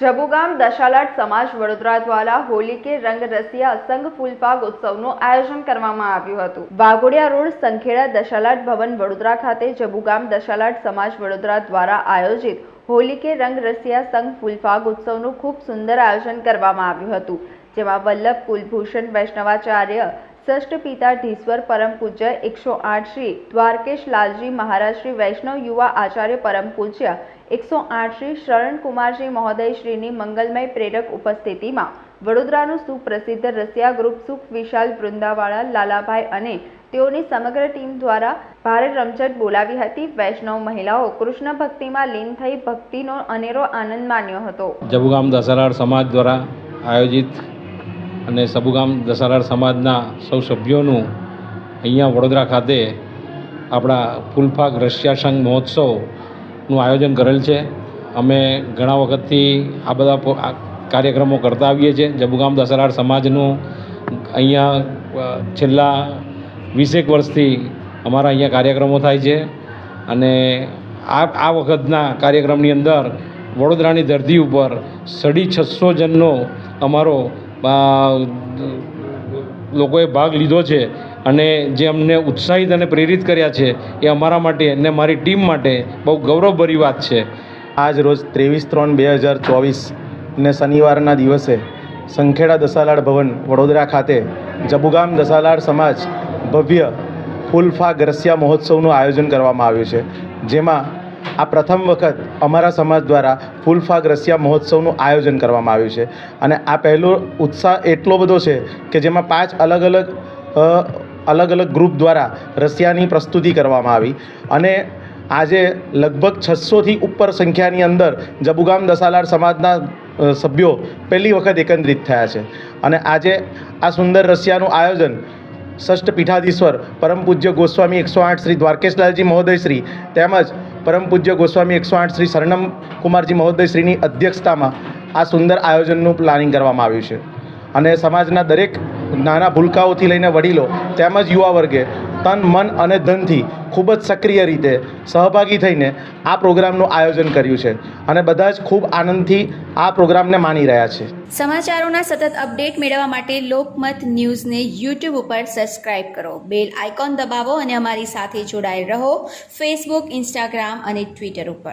જબુગામ દશાલાટ સમાજ વડોદરા દ્વારા હોલી કે રંગ રસિયા સંઘ ફૂલપાગ ઉત્સવનું આયોજન કરવામાં આવ્યું હતું. વાઘોડિયા રોડ સંખેડા દશાલાટ ભવન વડોદરા ખાતે જબુગામ દશાલાટ સમાજ વડોદરા દ્વારા આયોજિત હોલી કે રંગ રસિયા સંઘ ફૂલફાગ ઉત્સવનું ખૂબ સુંદર આયોજન કરવામાં આવ્યું હતું. જેમાં વલ્લભ કુલભૂષણ વૈષ્ણવાચાર્ય ષષ્ઠ પિતાધીશ્વર પરમ પૂજ્ય એકસો આઠ શ્રી દ્વારકેશ લાલજી મહારાજ શ્રી વૈષ્ણવ યુવા આચાર્ય પરમ પૂજ્ય એકસો આઠ શ્રી શરણ કુમારજી મહોદય શ્રીની મંગલમય પ્રેરક ઉપસ્થિતિમાં વડોદરાનું સુપ્રસિદ્ધ રસિયા ગ્રુપ સુખ વિશાલ વૃંદાવાળા, લાલાભાઈ અને તેઓની સમગ્ર ટીમ દ્વારા ભારે રમઝટ બોલાવી હતી. વૈષ્ણવ મહિલાઓ કૃષ્ણ ભક્તિમાં લીન થઈ ભક્તિનો અનેરો આનંદ માન્યો હતો. જબુગામ દસારાળ સમાજ દ્વારા આયોજિત અને સબુગામ દસારાળ સમાજના સૌ સભ્યોનું અહીંયા વડોદરા ખાતે આપણા ફૂલફાગ રશિયા સંઘ મહોત્સવનું આયોજન કરેલ છે. અમે ઘણા વખતથી આ બધા કાર્યક્રમો કરતા આવીએ છીએ. જબુગામ દસારાળ સમાજનું અહીંયા છેલ્લા વીસેક વર્ષથી અમારા અહીંયા કાર્યક્રમો થાય છે. અને આ આ વખતના કાર્યક્રમની અંદર વડોદરાની ધરતી ઉપર સડી છસો જણનો અમારો લોકોએ ભાગ લીધો છે અને જે અમને ઉત્સાહિત અને પ્રેરિત કર્યા છે એ અમારા માટે અને મારી ટીમ માટે બહુ ગૌરવભરી વાત છે. આજ રોજ ત્રેવીસ ત્રણ બે હજાર ચોવીસ ને શનિવારના દિવસે સંખેડા દસાલાડ ભવન વડોદરા ખાતે જબુગામ દસાલાડ સમાજ ભવ્ય ફૂલફા ગરસિયા મહોત્સવનું આયોજન કરવામાં આવ્યું છે. જેમાં આ પ્રથમ વખત અમારા સમાજ દ્વારા ફૂલફાગ રસિયા મહોત્સવનું આયોજન કરવામાં આવ્યું છે. અને આ પહેલો ઉત્સાહ એટલો બધો છે કે જેમાં પાંચ અલગ અલગ અલગ અલગ ગ્રુપ દ્વારા રશિયાની પ્રસ્તુતિ કરવામાં આવી. અને આજે લગભગ છસોથી ઉપર સંખ્યાની અંદર જબુગામ દસાલાર સમાજના સભ્યો પહેલી વખત એકત્રિત થયા છે. અને આજે આ સુંદર રશિયાનું આયોજન ષષ્ઠ પીઠાધીશ્વર પરમ પૂજ્ય ગોસ્વામી એકસો આઠ શ્રી દ્વારકેશલાલજી મહોદય શ્રી તેમજ પરમ પૂજ્ય ગોસ્વામી એકસો આઠ શ્રી શરણમ કુમારજી મહોદય શ્રીની અધ્યક્ષતામાં આ સુંદર આયોજનનું પ્લાનિંગ કરવામાં આવ્યું છે. અને સમાજના દરેક નાના ભૂલકાઓથી લઈને વડીલો તેમજ યુવા વર્ગે તન, મન અને ધનથી ખૂબ જ સક્રિય રીતે સહભાગી થઈને આ પ્રોગ્રામનું આયોજન કર્યું છે. અને બધા જ ખૂબ આનંદથી આ પ્રોગ્રામને માણી રહ્યા છે. સમાચારોના સતત અપડેટ મેળવવા માટે લોકમત ન્યૂઝને યુટ્યુબ ઉપર સબસ્ક્રાઇબ કરો. બેલ આઇકોન દબાવો અને અમારી સાથે જોડાયેલ રહો. ફેસબુક, ઇન્સ્ટાગ્રામ અને ટ્વિટર ઉપર.